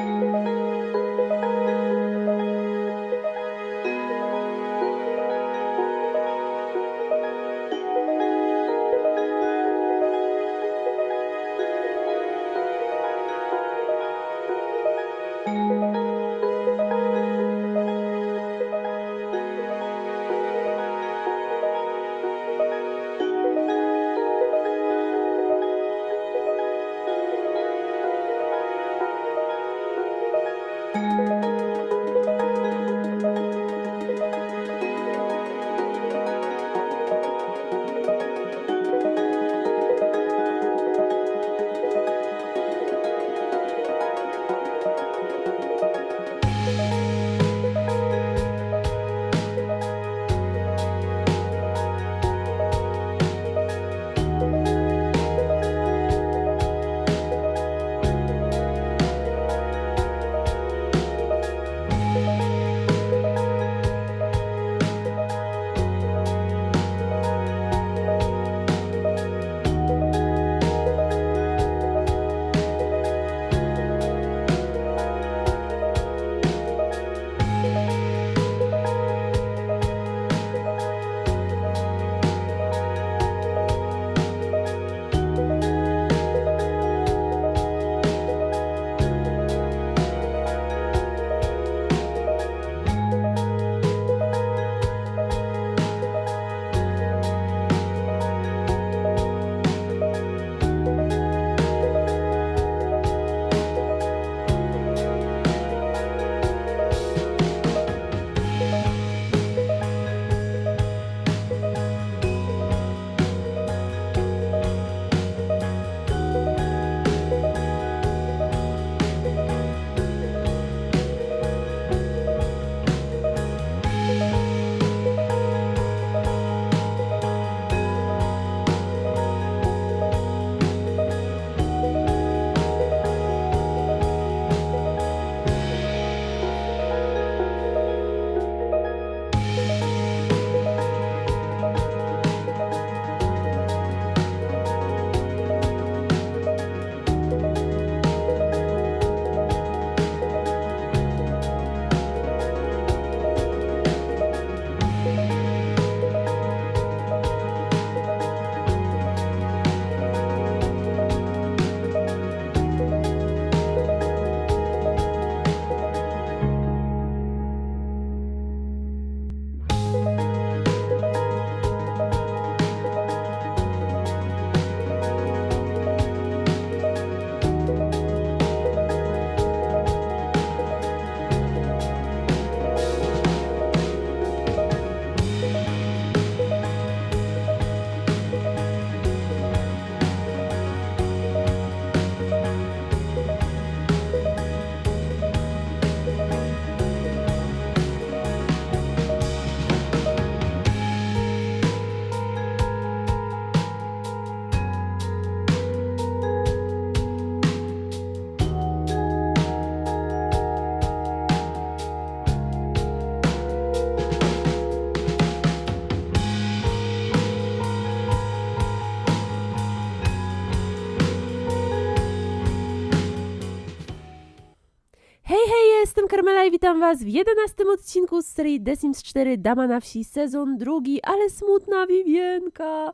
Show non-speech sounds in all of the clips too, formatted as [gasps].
Música witam Was w 11 odcinku z serii The Sims 4 Dama na wsi, sezon drugi, ale smutna Wiwienka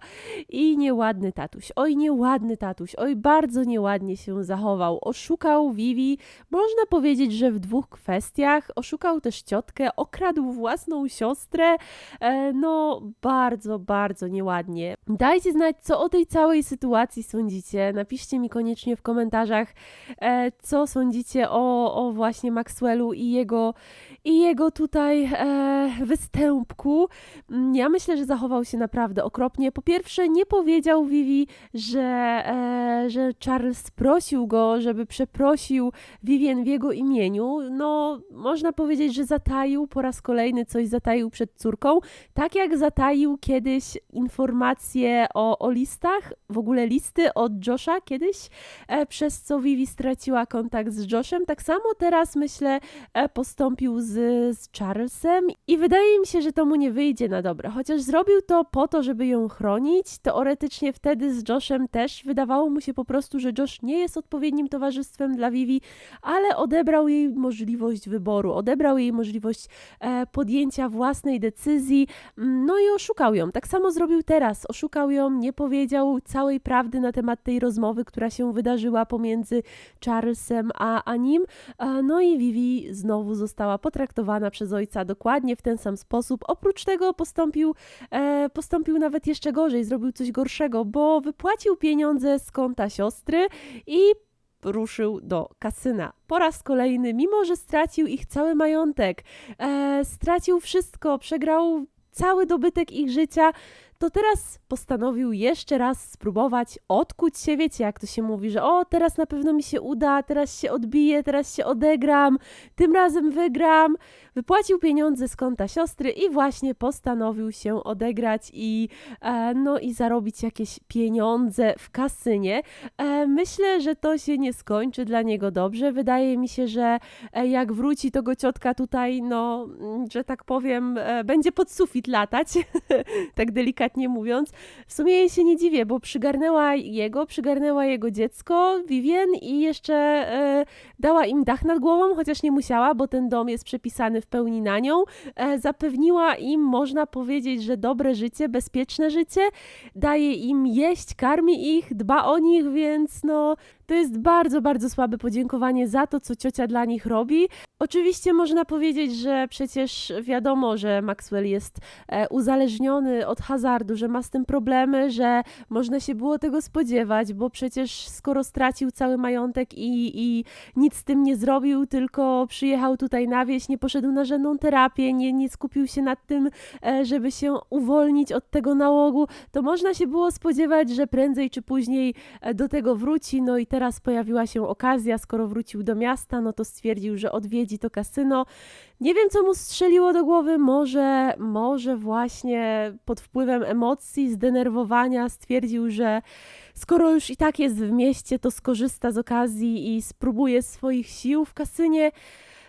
i nieładny tatuś. Oj, nieładny tatuś, oj, bardzo nieładnie się zachował. Oszukał Vivi, można powiedzieć, że w dwóch kwestiach. Oszukał też ciotkę, okradł własną siostrę. E, no, bardzo, bardzo nieładnie. Dajcie znać, co o tej całej sytuacji sądzicie. Napiszcie mi koniecznie w komentarzach, e, co sądzicie o, o właśnie Maxwellu i jego, i jego tutaj e, występku. Mm, Ja myślę, że zachował się naprawdę okropnie. Po pierwsze, nie powiedział Vivi, że, e, że Charles prosił go, żeby przeprosił Vivien w jego imieniu. No, można powiedzieć, że zataił po raz kolejny coś zataił przed córką, tak jak zataił kiedyś informacje o, o listach, w ogóle listy od Josha kiedyś, e, przez co Vivi straciła kontakt z Joshem. Tak samo teraz myślę, e, postąpił z, z Charlesem i wydaje mi się, że to mu nie wyjdzie na dobre. Chociaż zrobił to po to, żeby ją chronić, teoretycznie wtedy z Joshem też wydawało mu się po prostu, że Josh nie jest odpowiednim towarzystwem dla Vivi, ale odebrał jej możliwość wyboru, odebrał jej możliwość e, podjęcia własnej decyzji, no i oszukał ją. Tak samo zrobił teraz. Oszukał ją, nie powiedział całej prawdy na temat tej rozmowy, która się wydarzyła pomiędzy Charlesem a, a nim. E, No i Vivi znowu została potraktowana przez ojca dokładnie w ten sam sposób. Oprócz tego postąpił, e, postąpił nawet jeszcze gorzej, zrobił coś gorszego, bo wypłacił pieniądze z konta siostry i ruszył do kasyna. Po raz kolejny, mimo że stracił ich cały majątek, e, stracił wszystko, przegrał cały dobytek ich życia, to teraz postanowił jeszcze raz spróbować odkuć się, wiecie jak to się mówi, że o, teraz na pewno mi się uda, teraz się odbiję, teraz się odegram, tym razem wygram. Wypłacił pieniądze z konta siostry i właśnie postanowił się odegrać i, e, no, i zarobić jakieś pieniądze w kasynie. E, myślę, że to się nie skończy dla niego dobrze. Wydaje mi się, że e, jak wróci, to go ciotka tutaj, no, mm, że tak powiem, e, będzie pod sufit latać, [laughs] tak delikatnie mówiąc. W sumie jej się nie dziwię, bo przygarnęła jego, przygarnęła jego dziecko, Vivien i jeszcze e, dała im dach nad głową, chociaż nie musiała, bo ten dom jest przepisany w pełni na nią. E, zapewniła im, można powiedzieć, że dobre życie, bezpieczne życie, daje im jeść, karmi ich, dba o nich, więc no to jest bardzo, bardzo słabe podziękowanie za to, co ciocia dla nich robi. Oczywiście można powiedzieć, że przecież wiadomo, że Maxwell jest e, uzależniony od hazardu, że ma z tym problemy, że można się było tego spodziewać, bo przecież skoro stracił cały majątek i, i nic z tym nie zrobił, tylko przyjechał tutaj na wieś, nie poszedł na żadną terapię, nie, nie skupił się nad tym, e, żeby się uwolnić od tego nałogu, to można się było spodziewać, że prędzej czy później e, do tego wróci. No i teraz pojawiła się okazja, skoro wrócił do miasta, no to stwierdził, że odwiedzi to kasyno. Nie wiem, co mu strzeliło do głowy, może, może właśnie pod wpływem emocji, zdenerwowania stwierdził, że skoro już i tak jest w mieście, to skorzysta z okazji i spróbuje swoich sił w kasynie.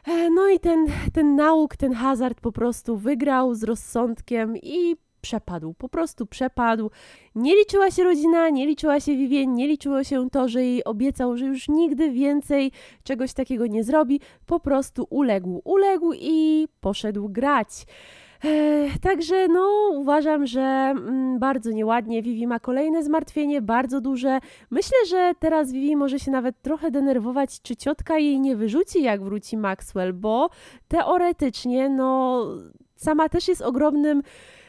E, No i ten, ten nauk, ten hazard po prostu wygrał z rozsądkiem i przepadł, po prostu przepadł. Nie liczyła się rodzina, nie liczyła się Vivien, nie liczyło się to, że jej obiecał, że już nigdy więcej czegoś takiego nie zrobi. Po prostu uległ, uległ i poszedł grać. Także no, uważam, że mm, bardzo nieładnie. Vivi ma kolejne zmartwienie, bardzo duże. Myślę, że teraz Vivi może się nawet trochę denerwować, czy ciotka jej nie wyrzuci, jak wróci Maxwell, bo teoretycznie, no, sama też jest ogromnym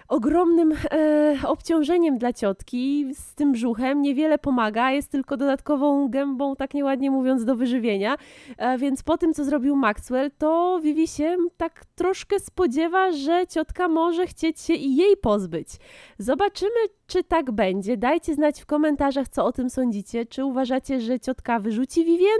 ogromnym e, obciążeniem dla ciotki z tym brzuchem, niewiele pomaga, jest tylko dodatkową gębą, tak nieładnie mówiąc, do wyżywienia, e, więc po tym, co zrobił Maxwell, to Vivi się tak troszkę spodziewa, że ciotka może chcieć się i jej pozbyć. Zobaczymy, czy tak będzie. Dajcie znać w komentarzach, co o tym sądzicie. Czy uważacie, że ciotka wyrzuci Vivien,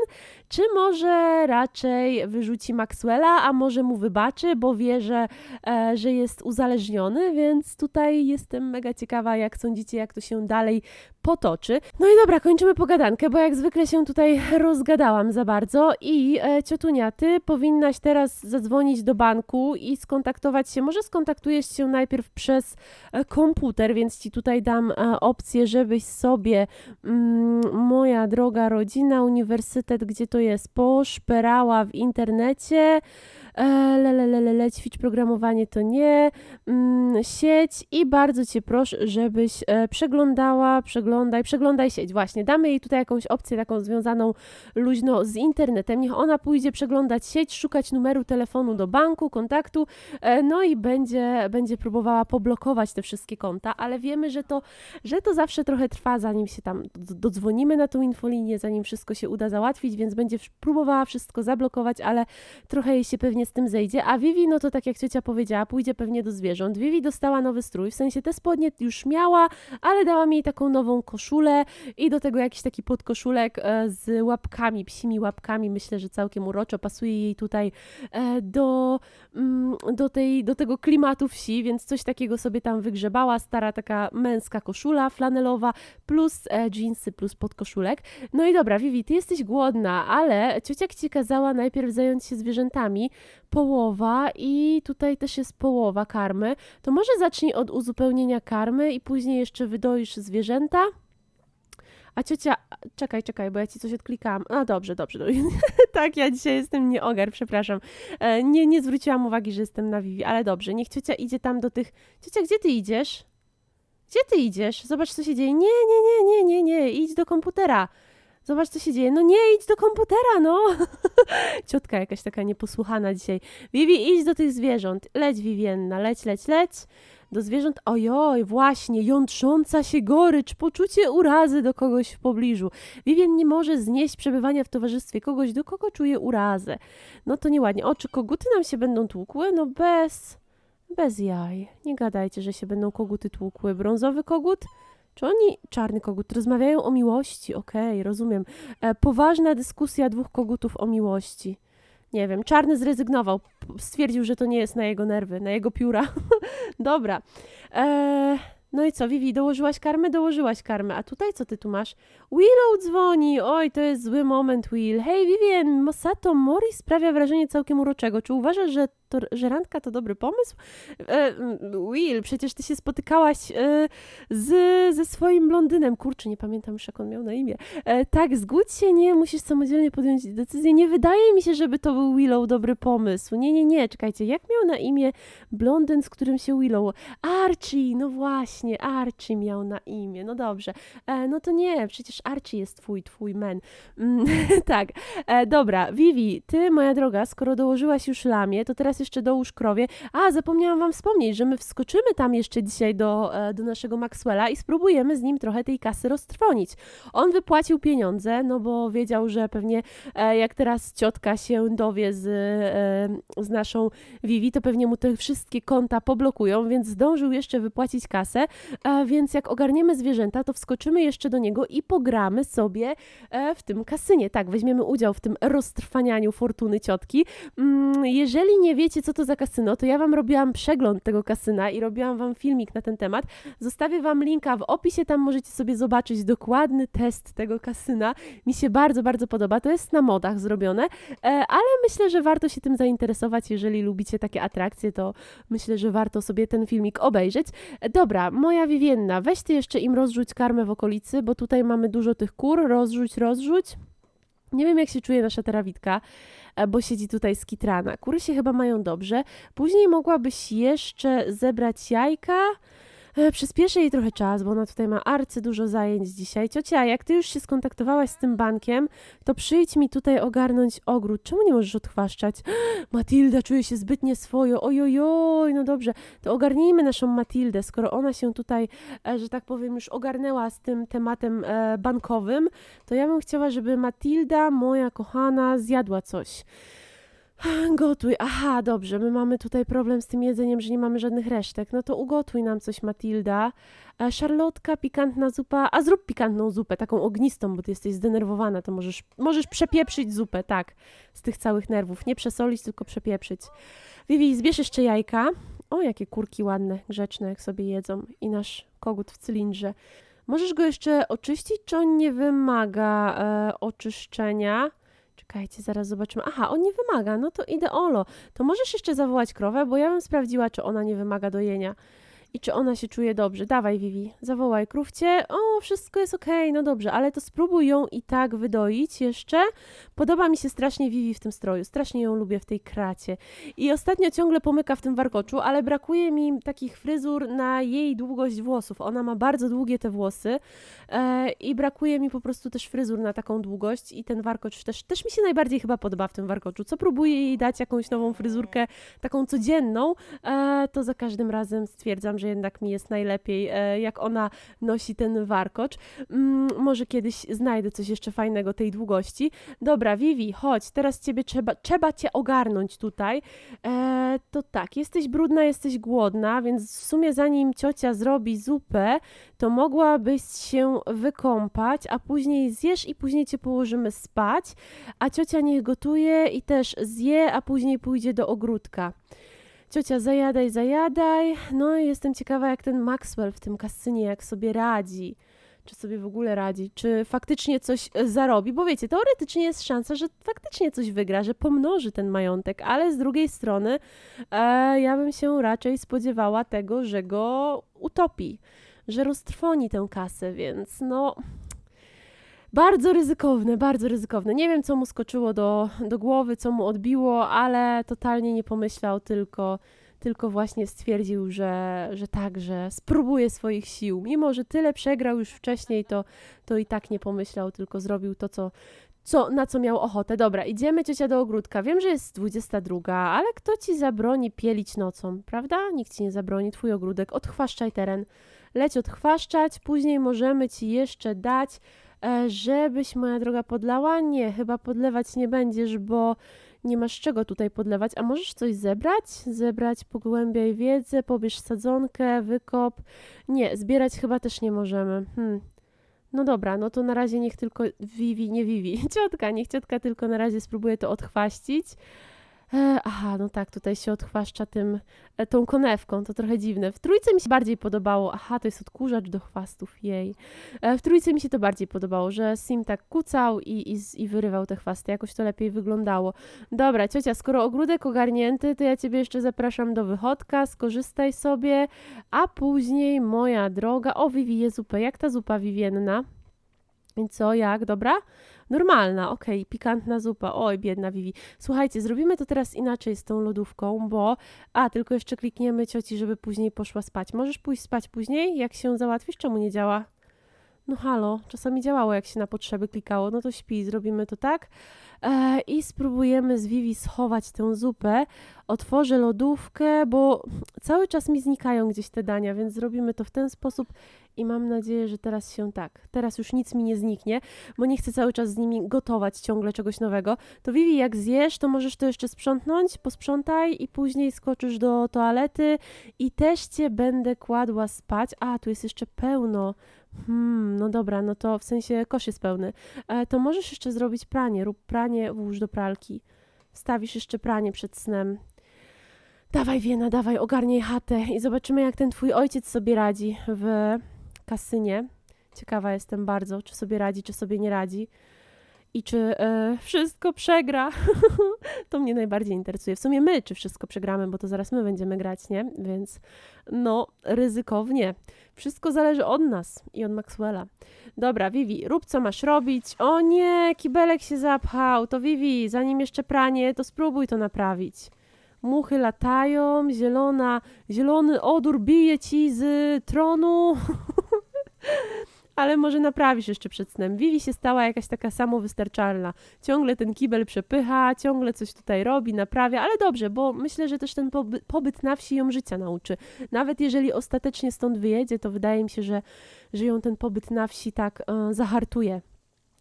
czy może raczej wyrzuci Maxwella, a może mu wybaczy, bo wie, że, e, że jest uzależniony, więc tutaj jestem mega ciekawa, jak sądzicie, jak to się dalej potoczy. No i dobra, kończymy pogadankę, bo jak zwykle się tutaj rozgadałam za bardzo. I e, ciotunia, ty powinnaś teraz zadzwonić do banku i skontaktować się, może skontaktujesz się najpierw przez e, komputer, więc ci tutaj dam e, opcję, żebyś sobie mm, moja droga rodzina, uniwersytet, gdzie to jest, poszperała w internecie E, le, le, le, le, le, ćwicz programowanie to nie, mm, sieć i bardzo Cię proszę, żebyś e, przeglądała, przeglądaj, przeglądaj sieć, właśnie, damy jej tutaj jakąś opcję taką związaną luźno z internetem, niech ona pójdzie przeglądać sieć, szukać numeru telefonu do banku, kontaktu, e, no i będzie, będzie próbowała poblokować te wszystkie konta, ale wiemy, że to, że to zawsze trochę trwa, zanim się tam dodzwonimy na tą infolinię, zanim wszystko się uda załatwić, więc będzie próbowała wszystko zablokować, ale trochę jej się pewnie z tym zejdzie. A Vivi, no to tak jak ciocia powiedziała, pójdzie pewnie do zwierząt. Vivi dostała nowy strój, w sensie te spodnie już miała, ale dała mi taką nową koszulę i do tego jakiś taki podkoszulek e, z łapkami, psimi łapkami. Myślę, że całkiem uroczo pasuje jej tutaj e, do, mm, do, tej, do tego klimatu wsi, więc coś takiego sobie tam wygrzebała. Stara taka męska koszula flanelowa plus jeansy plus podkoszulek. No i dobra, Vivi, ty jesteś głodna, ale ciocia ci kazała najpierw zająć się zwierzętami, połowa i tutaj też jest połowa karmy. To może zacznij od uzupełnienia karmy i później jeszcze wydoisz zwierzęta? A ciocia, czekaj, czekaj, bo ja ci coś odklikałam. A dobrze, dobrze. dobrze. [laughs] tak, ja dzisiaj jestem nieogar, przepraszam. E, nie, nie zwróciłam uwagi, że jestem na Vivi, ale dobrze, niech ciocia idzie tam do tych... Ciocia, gdzie ty idziesz? Gdzie ty idziesz? Zobacz, co się dzieje. Nie, nie, nie, nie, nie, nie, idź do komputera. Zobacz, co się dzieje. No nie, idź do komputera, no. [laughs] Ciotka jakaś taka nieposłuchana dzisiaj. Vivi, idź do tych zwierząt. Leć, Vivienna, leć, leć, leć. Do zwierząt, ojoj, właśnie, jątrząca się gorycz, poczucie urazy do kogoś w pobliżu. Vivien nie może znieść przebywania w towarzystwie kogoś, do kogo czuje urazę. No to nieładnie. O, czy koguty nam się będą tłukły? No bez, bez jaj. Nie gadajcie, że się będą koguty tłukły. Brązowy kogut? Czy oni, czarny kogut, rozmawiają o miłości? Okej, rozumiem. E, poważna dyskusja dwóch kogutów o miłości. Nie wiem, czarny zrezygnował. Stwierdził, że to nie jest na jego nerwy, na jego pióra. [laughs] Dobra. E, no i co, Vivi, dołożyłaś karmę? Dołożyłaś karmę. A tutaj co ty tu masz? Willow dzwoni. Oj, to jest zły moment, Will. Hej, Vivien, Mosato Mori sprawia wrażenie całkiem uroczego. Czy uważasz, że, to, że randka to dobry pomysł? E, mm, Will, przecież ty się spotykałaś e, z, ze swoim blondynem. Kurczę, nie pamiętam już, jak on miał na imię. E, tak, zgódź się, nie, musisz samodzielnie podjąć decyzję. Nie wydaje mi się, żeby to był Willow dobry pomysł. Nie, nie, nie, czekajcie, jak miał na imię blondyn, z którym się Willow... Archie, no właśnie, Archie miał na imię, no dobrze. E, no to nie, przecież Archie jest twój, twój men. Mm, [laughs] tak, e, dobra, Vivi, ty, moja droga, skoro dołożyłaś już lamię, to teraz jeszcze dołóż krowie. A, zapomniałam wam wspomnieć, że my wskoczymy tam jeszcze dzisiaj do, e, do naszego Maxwella i spróbujemy z nim trochę tej kasy roztrwonić. On wypłacił pieniądze, no bo wiedział, że pewnie e, jak teraz ciotka się dowie z, e, z naszą Vivi, to pewnie mu te wszystkie konta poblokują, więc zdążył jeszcze wypłacić kasę, więc jak ogarniemy zwierzęta, to wskoczymy jeszcze do niego i pogramy sobie w tym kasynie. Tak, weźmiemy udział w tym roztrwanianiu fortuny ciotki. Mm, Jeżeli nie wiecie, co to za kasyno, to ja wam robiłam przegląd tego kasyna i robiłam wam filmik na ten temat. Zostawię wam linka w opisie, tam możecie sobie zobaczyć dokładny test tego kasyna. Mi się bardzo, bardzo podoba. To jest na modach zrobione, e, ale myślę, że warto się tym zainteresować. Jeżeli lubicie takie atrakcje, to myślę, że warto sobie ten filmik obejrzeć. Dobra, moja Wiwienna, weź ty jeszcze im rozrzuć karmę w okolicy, bo tutaj mamy dużo tych kur. Rozrzuć, rozrzuć. Nie wiem, jak się czuje nasza terawitka, e, bo siedzi tutaj skitrana. Kury się chyba mają dobrze. Później mogłabyś jeszcze zebrać jajka. E, Przyspieszę jej trochę czas, bo ona tutaj ma arcy dużo zajęć dzisiaj. Ciocia, jak ty już się skontaktowałaś z tym bankiem, to przyjdź mi tutaj ogarnąć ogród. Czemu nie możesz odchwaszczać? [gasps] Matilda czuje się zbyt nieswojo. Ojojoj, no dobrze. To ogarnijmy naszą Matildę, skoro ona się tutaj, e, że tak powiem, już ogarnęła z tym tematem e, bankowym, to ja bym chciała, żeby Matilda, moja kochana, zjadła coś. Gotuj. Aha, dobrze, my mamy tutaj problem z tym jedzeniem, że nie mamy żadnych resztek. No to ugotuj nam coś, Matilda. E, Szarlotka, pikantna zupa. A zrób pikantną zupę, taką ognistą, bo ty jesteś zdenerwowana, to możesz, możesz przepieprzyć zupę, tak, z tych całych nerwów. Nie przesolić, tylko przepieprzyć. Vivi, zbierz jeszcze jajka. O, jakie kurki ładne, grzeczne, jak sobie jedzą. I nasz kogut w cylindrze. Możesz go jeszcze oczyścić, czy on nie wymaga e, oczyszczenia? Czekajcie, zaraz zobaczymy. Aha, on nie wymaga, no to ideolo. To możesz jeszcze zawołać krowę, bo ja bym sprawdziła, czy ona nie wymaga dojenia. I czy ona się czuje dobrze. Dawaj, Vivi, zawołaj krówcie. O, wszystko jest okej, no dobrze, ale to spróbuj ją i tak wydoić jeszcze. Podoba mi się strasznie Vivi w tym stroju, strasznie ją lubię w tej kracie. I ostatnio ciągle pomyka w tym warkoczu, ale brakuje mi takich fryzur na jej długość włosów. Ona ma bardzo długie te włosy e, i brakuje mi po prostu też fryzur na taką długość i ten warkocz też, też mi się najbardziej chyba podoba w tym warkoczu. Co próbuję jej dać jakąś nową fryzurkę, taką codzienną, e, to za każdym razem stwierdzam, że jednak mi jest najlepiej, e, jak ona nosi ten warkocz. Mm, może kiedyś znajdę coś jeszcze fajnego tej długości. Dobra, Vivi, chodź, teraz ciebie trzeba, trzeba cię ogarnąć tutaj. E, to tak, jesteś brudna, jesteś głodna, więc w sumie zanim ciocia zrobi zupę, to mogłabyś się wykąpać, a później zjesz i później cię położymy spać, a ciocia niech gotuje i też zje, a później pójdzie do ogródka. Ciocia, zajadaj, zajadaj. No i jestem ciekawa, jak ten Maxwell w tym kasynie, jak sobie radzi. Czy sobie w ogóle radzi, czy faktycznie coś e, zarobi, bo wiecie, teoretycznie jest szansa, że faktycznie coś wygra, że pomnoży ten majątek, ale z drugiej strony e, ja bym się raczej spodziewała tego, że go utopi, że roztrwoni tę kasę, więc no. Bardzo ryzykowne, bardzo ryzykowne. Nie wiem, co mu skoczyło do, do głowy, co mu odbiło, ale totalnie nie pomyślał, tylko, tylko właśnie stwierdził, że, że tak, że spróbuje swoich sił. Mimo, że tyle przegrał już wcześniej, to, to i tak nie pomyślał, tylko zrobił to, co, co, na co miał ochotę. Dobra, idziemy ciocia do ogródka. Wiem, że jest 22, ale kto ci zabroni pielić nocą, prawda? Nikt ci nie zabroni, twój ogródek. Odchwaszczaj teren. Leć odchwaszczać, później możemy ci jeszcze dać, e, żebyś, moja droga, podlała. Nie, chyba podlewać nie będziesz, bo nie masz czego tutaj podlewać. A możesz coś zebrać? Zebrać, pogłębiaj wiedzę, pobierz sadzonkę, wykop. Nie, zbierać chyba też nie możemy. Hmm. No dobra, no to na razie niech tylko Vivi, nie Vivi, [laughs] ciotka, niech ciotka tylko na razie spróbuje to odchwaścić. E, aha, no tak, tutaj się odchwaszcza tym, e, tą konewką, to trochę dziwne. W trójce mi się bardziej podobało, aha, to jest odkurzacz do chwastów, jej. E, w trójce mi się to bardziej podobało, że Sim tak kucał i, i, i wyrywał te chwasty, jakoś to lepiej wyglądało. Dobra, ciocia, skoro ogródek ogarnięty, to ja ciebie jeszcze zapraszam do wychodka, skorzystaj sobie, a później, moja droga, o, je zupę, jak ta zupa wiwienna? Co, jak, dobra? Normalna, okej, pikantna zupa. Oj, biedna Vivi. Słuchajcie, zrobimy to teraz inaczej z tą lodówką, bo... A, tylko jeszcze klikniemy cioci, żeby później poszła spać. Możesz pójść spać później, jak się załatwisz? Czemu nie działa? No halo, czasami działało, jak się na potrzeby klikało. No to śpi, zrobimy to tak. E, I spróbujemy z Vivi schować tę zupę. Otworzę lodówkę, bo cały czas mi znikają gdzieś te dania, więc zrobimy to w ten sposób i mam nadzieję, że teraz się tak. Teraz już nic mi nie zniknie, bo nie chcę cały czas z nimi gotować ciągle czegoś nowego. To Vivi, jak zjesz, to możesz to jeszcze sprzątnąć, posprzątaj i później skoczysz do toalety i też cię będę kładła spać. A, tu jest jeszcze pełno. Hmm, no dobra, no to w sensie kosz jest pełny. E, to możesz jeszcze zrobić pranie, rób pranie, włóż do pralki. Stawisz jeszcze pranie przed snem. Dawaj, Wiena, dawaj, ogarnij chatę i zobaczymy, jak ten twój ojciec sobie radzi w kasynie. Ciekawa jestem bardzo, czy sobie radzi, czy sobie nie radzi. I czy e, wszystko przegra. [laughs] to mnie najbardziej interesuje. W sumie my, czy wszystko przegramy, bo to zaraz my będziemy grać, nie? Więc no, ryzykownie. Wszystko zależy od nas i od Maxwella. Dobra, Vivi, rób co masz robić. O nie, kibelek się zapchał. To Vivi, zanim jeszcze pranie, to spróbuj to naprawić. Muchy latają, zielona, zielony odór bije ci z tronu. [laughs] Ale może naprawisz jeszcze przed snem. Vivi się stała jakaś taka samowystarczalna. Ciągle ten kibel przepycha, ciągle coś tutaj robi, naprawia, ale dobrze, bo myślę, że też ten poby- pobyt na wsi ją życia nauczy. Nawet jeżeli ostatecznie stąd wyjedzie, to wydaje mi się, że, że ją ten pobyt na wsi tak e, zahartuje.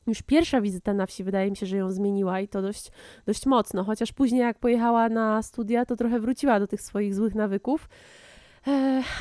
Już pierwsza wizyta na wsi wydaje mi się, że ją zmieniła i to dość, dość mocno. Chociaż później, jak pojechała na studia, to trochę wróciła do tych swoich złych nawyków.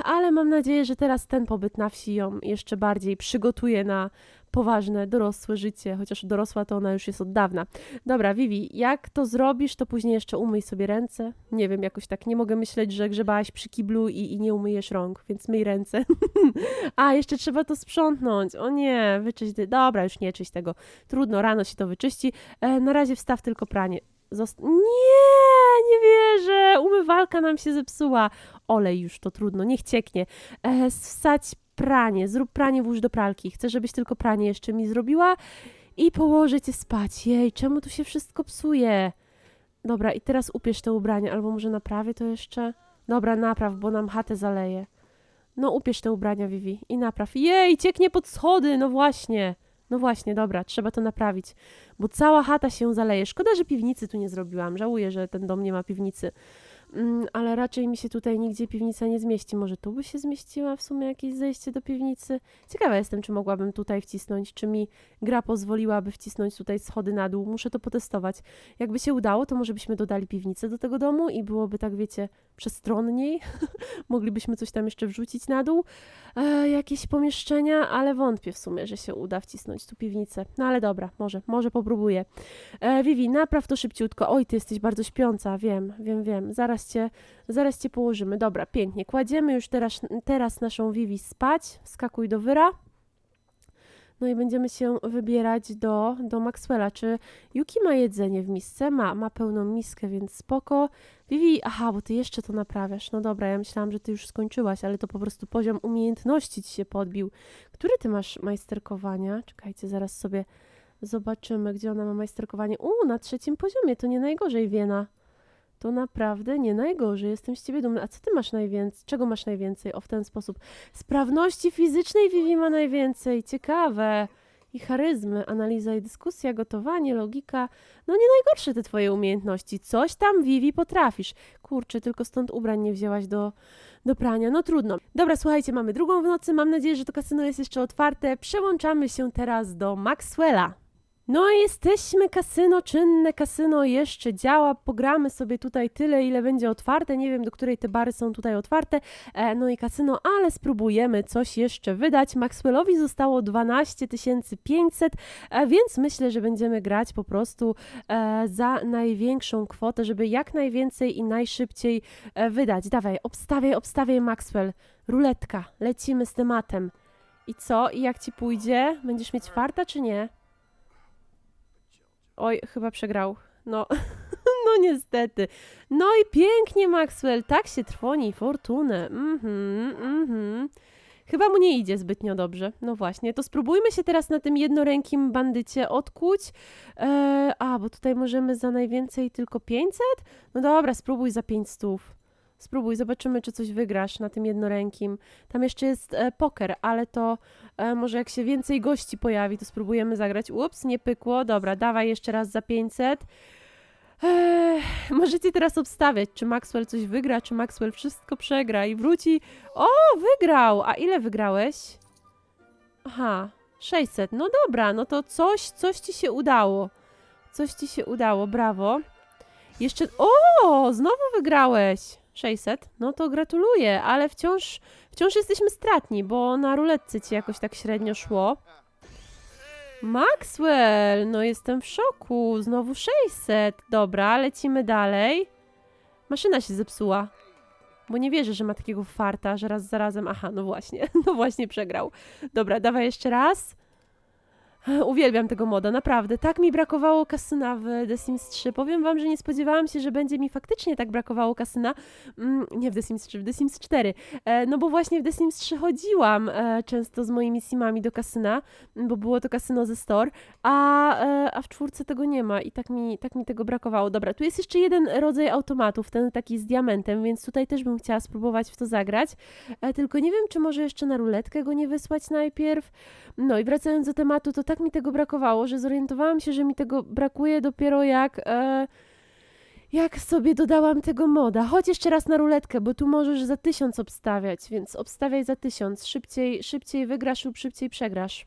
Ale mam nadzieję, że teraz ten pobyt na wsi ją jeszcze bardziej przygotuje na poważne, dorosłe życie, chociaż dorosła to ona już jest od dawna. Dobra, Vivi, jak to zrobisz, to później jeszcze umyj sobie ręce. Nie wiem, jakoś tak nie mogę myśleć, że grzebałaś przy kiblu i, i nie umyjesz rąk, więc myj ręce. [laughs] A, jeszcze trzeba to sprzątnąć. O nie, wyczyść. Dobra, już nie czyść tego. Trudno, rano się to wyczyści. E, na razie wstaw tylko pranie. Zost- nie, nie wierzę. Umywalka nam się zepsuła. olej już, to trudno, niech cieknie. E, wsadź pranie, zrób pranie, włóż do pralki. Chcę, żebyś tylko pranie jeszcze mi zrobiła i położę cię spać. Jej, czemu tu się wszystko psuje? Dobra, i teraz upiesz te ubrania, albo może naprawię to jeszcze? Dobra, napraw, bo nam chatę zaleje. No upiesz te ubrania, Vivi, i napraw. Jej, cieknie pod schody, no właśnie. No właśnie, dobra, trzeba to naprawić, bo cała chata się zaleje. Szkoda, że piwnicy tu nie zrobiłam. Żałuję, że ten dom nie ma piwnicy. Mm, ale raczej mi się tutaj nigdzie piwnica nie zmieści. Może tu by się zmieściła w sumie jakieś zejście do piwnicy? Ciekawa jestem, czy mogłabym tutaj wcisnąć, czy mi gra pozwoliłaby wcisnąć tutaj schody na dół. Muszę to potestować. Jakby się udało, to może byśmy dodali piwnicę do tego domu i byłoby tak, wiecie, przestronniej. [laughs] Moglibyśmy coś tam jeszcze wrzucić na dół. E, jakieś pomieszczenia, ale wątpię w sumie, że się uda wcisnąć tu piwnicę. No ale dobra, może, może popróbuję. E, Vivi, napraw to szybciutko. Oj, ty jesteś bardzo śpiąca, wiem, wiem, wiem. Zaraz cię, zaraz cię położymy. Dobra, pięknie. Kładziemy już teraz, teraz naszą Vivi spać. Skakuj do wyra. No i będziemy się wybierać do, do Maxwella. Czy Yuki ma jedzenie w misce? Ma, ma pełną miskę, więc spoko. Vivi, aha, bo ty jeszcze to naprawiasz. No dobra, ja myślałam, że ty już skończyłaś, ale to po prostu poziom umiejętności ci się podbił. Który ty masz majsterkowania? Czekajcie, zaraz sobie zobaczymy, gdzie ona ma majsterkowanie. U, na trzecim poziomie, to nie najgorzej, Wiena. To naprawdę nie najgorzej, jestem z ciebie dumna. A co ty masz najwięcej? Czego masz najwięcej? O, w ten sposób. Sprawności fizycznej Vivi ma najwięcej, ciekawe. I charyzmy, analiza i dyskusja, gotowanie, logika. No nie najgorsze te twoje umiejętności. Coś tam, Vivi, potrafisz. Kurczę, tylko stąd ubrań nie wzięłaś do, do prania. No trudno. Dobra, słuchajcie, mamy drugą w nocy. Mam nadzieję, że to kasyno jest jeszcze otwarte. Przełączamy się teraz do Maxwella. No i jesteśmy, kasyno, czynne kasyno jeszcze działa, pogramy sobie tutaj tyle, ile będzie otwarte, nie wiem, do której te bary są tutaj otwarte, e, no i kasyno, ale spróbujemy coś jeszcze wydać. Maxwellowi zostało 12 500, e, więc myślę, że będziemy grać po prostu e, za największą kwotę, żeby jak najwięcej i najszybciej e, wydać. Dawaj, obstawiaj, obstawiaj Maxwell, ruletka, lecimy z tematem. I co? I jak ci pójdzie? Będziesz mieć farta czy nie? Oj, chyba przegrał. No, [laughs] no niestety. No i pięknie, Maxwell. Tak się trwoni fortunę. Mhm, mhm. Chyba mu nie idzie zbytnio dobrze. No właśnie, to spróbujmy się teraz na tym jednorękim bandycie odkuć. Eee, a, bo tutaj możemy za najwięcej tylko 500? No dobra, spróbuj za 500. Spróbuj, zobaczymy, czy coś wygrasz na tym jednorękim. Tam jeszcze jest e, poker, ale to e, może jak się więcej gości pojawi, to spróbujemy zagrać. Ups, nie pykło. Dobra, dawaj jeszcze raz za 500. Eee, możecie teraz obstawiać, czy Maxwell coś wygra, czy Maxwell wszystko przegra i wróci. O, wygrał! A ile wygrałeś? Aha, 600. No dobra, no to coś, coś ci się udało. Coś ci się udało, brawo. Jeszcze. O, znowu wygrałeś! 600. No to gratuluję, ale wciąż, wciąż jesteśmy stratni, bo na ruletce ci jakoś tak średnio szło. Maxwell, no jestem w szoku. Znowu 600. Dobra, lecimy dalej. Maszyna się zepsuła. Bo nie wierzę, że ma takiego farta, że raz za razem. Aha, no właśnie, [laughs] no właśnie przegrał. Dobra, dawaj jeszcze raz. [laughs] Uwielbiam tego moda, naprawdę. Tak mi brakowało kasyna w The Sims 3. Powiem wam, że nie spodziewałam się, że będzie mi faktycznie tak brakowało kasyna. Mm, nie w The Sims 3, w The Sims 4. E, no bo właśnie w The Sims 3 chodziłam e, często z moimi simami do kasyna, bo było to kasyno ze store, a, e, a w czwórce tego nie ma i tak mi, tak mi tego brakowało. Dobra, tu jest jeszcze jeden rodzaj automatów, ten taki z diamentem, więc tutaj też bym chciała spróbować w to zagrać. E, tylko nie wiem, czy może jeszcze na ruletkę go nie wysłać najpierw. No i wracając do tematu, to tak mi tego brakowało, że zorientowałam się, że mi tego brakuje dopiero jak. E, jak sobie dodałam tego moda. Chodź jeszcze raz na ruletkę, bo tu możesz za tysiąc obstawiać, więc obstawiaj za tysiąc. Szybciej, szybciej wygrasz lub szybciej przegrasz.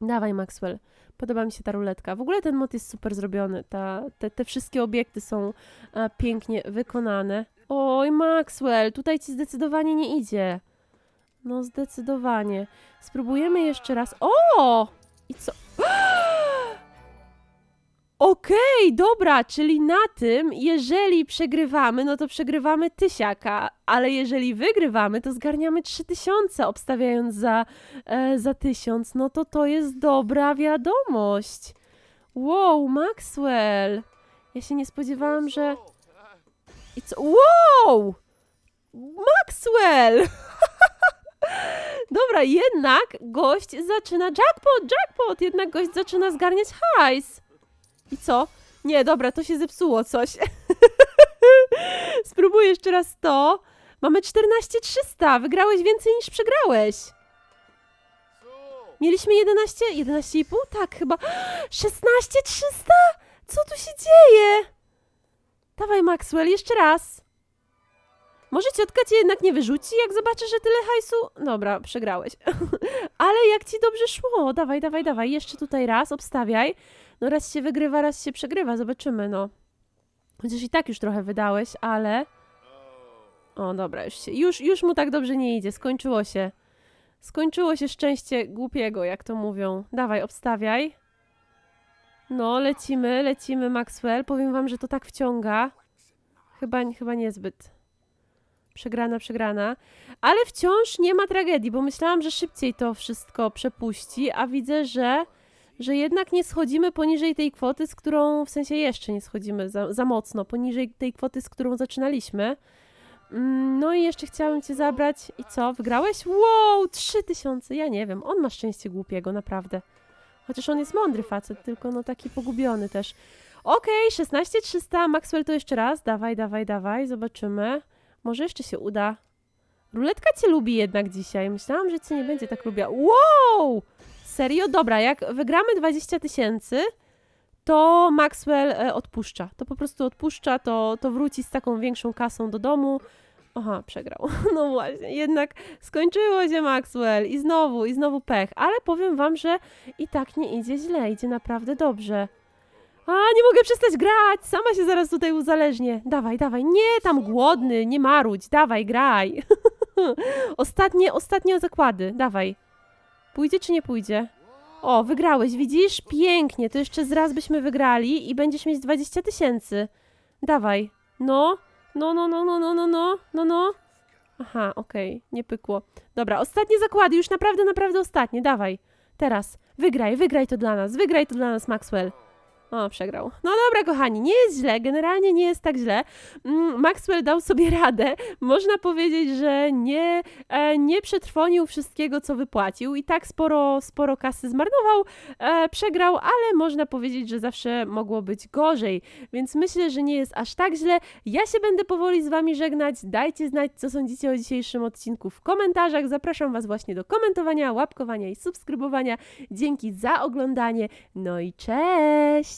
Dawaj, Maxwell. Podoba mi się ta ruletka. W ogóle ten mod jest super zrobiony. Ta, te, te wszystkie obiekty są e, pięknie wykonane. Oj, Maxwell, tutaj ci zdecydowanie nie idzie. No, zdecydowanie. Spróbujemy jeszcze raz. O! I co? [gasps] Okej, dobra, czyli na tym, jeżeli przegrywamy, no to przegrywamy tysiaka, ale jeżeli wygrywamy, to zgarniamy 3000, obstawiając za, e, za 1000, no to to jest dobra wiadomość. Wow, Maxwell! Ja się nie spodziewałam, że... I co? Wow! Maxwell! [laughs] Dobra, jednak gość zaczyna. Jackpot, jackpot! Jednak gość zaczyna zgarniać hajs. I co? Nie, dobra, to się zepsuło coś. [laughs] Spróbuję jeszcze raz to. Mamy 14300. Wygrałeś więcej niż przegrałeś. Mieliśmy 11, 11,5? Tak, chyba. [gasps] 16300? Co tu się dzieje? Dawaj, Maxwell, jeszcze raz. Może ciotka cię jednak nie wyrzuci, jak zobaczy, że tyle hajsu? Dobra, przegrałeś. [laughs] Ale jak ci dobrze szło, dawaj, dawaj, dawaj. Jeszcze tutaj raz, obstawiaj. No raz się wygrywa, raz się przegrywa, zobaczymy, no. Chociaż i tak już trochę wydałeś, ale... O, dobra, już, się, już, już mu tak dobrze nie idzie, skończyło się. Skończyło się szczęście głupiego, jak to mówią. Dawaj, obstawiaj. No, lecimy, lecimy, Maxwell. Powiem wam, że to tak wciąga. Chyba, chyba niezbyt. Przegrana, przegrana. Ale wciąż nie ma tragedii, bo myślałam, że szybciej to wszystko przepuści, a widzę, że, że jednak nie schodzimy poniżej tej kwoty, z którą, w sensie jeszcze nie schodzimy za, za mocno, poniżej tej kwoty, z którą zaczynaliśmy. Mm, No i jeszcze chciałam cię zabrać. I co, wygrałeś? Wow, 3000, ja nie wiem. On ma szczęście głupiego, naprawdę. Chociaż on jest mądry facet, tylko no taki pogubiony też. Okej, 16300, Maxwell to jeszcze raz. Dawaj, dawaj, dawaj, zobaczymy. Może jeszcze się uda. Ruletka cię lubi jednak dzisiaj. Myślałam, że cię nie będzie tak lubiła. Wow! Serio? Dobra, jak wygramy 20 tysięcy, to Maxwell e, odpuszcza. To po prostu odpuszcza, to, to wróci z taką większą kasą do domu. Aha, przegrał. [laughs] No właśnie, jednak skończyło się Maxwell i znowu, i znowu pech. Ale powiem wam, że i tak nie idzie źle, idzie naprawdę dobrze. A, nie mogę przestać grać, sama się zaraz tutaj uzależnię. Dawaj, dawaj, nie tam głodny, nie marudź, dawaj, graj. [laughs] ostatnie, ostatnie zakłady, dawaj. Pójdzie czy nie pójdzie? O, wygrałeś, widzisz? Pięknie, to jeszcze z raz byśmy wygrali i będziesz mieć 20 tysięcy. Dawaj, no, no, no, no, no, no, no, no, no, no. Aha, okej, nie pykło. Dobra, ostatnie zakłady, już naprawdę, naprawdę ostatnie, dawaj. Teraz, wygraj, wygraj to dla nas, wygraj to dla nas, Maxwell. O, przegrał. No dobra, kochani, nie jest źle, generalnie nie jest tak źle. Mm, Maxwell dał sobie radę. Można powiedzieć, że nie, e, nie przetrwonił wszystkiego, co wypłacił i tak sporo, sporo kasy zmarnował, e, przegrał, ale można powiedzieć, że zawsze mogło być gorzej, więc myślę, że nie jest aż tak źle. Ja się będę powoli z wami żegnać. Dajcie znać, co sądzicie o dzisiejszym odcinku w komentarzach. Zapraszam was właśnie do komentowania, łapkowania i subskrybowania. Dzięki za oglądanie. No i cześć!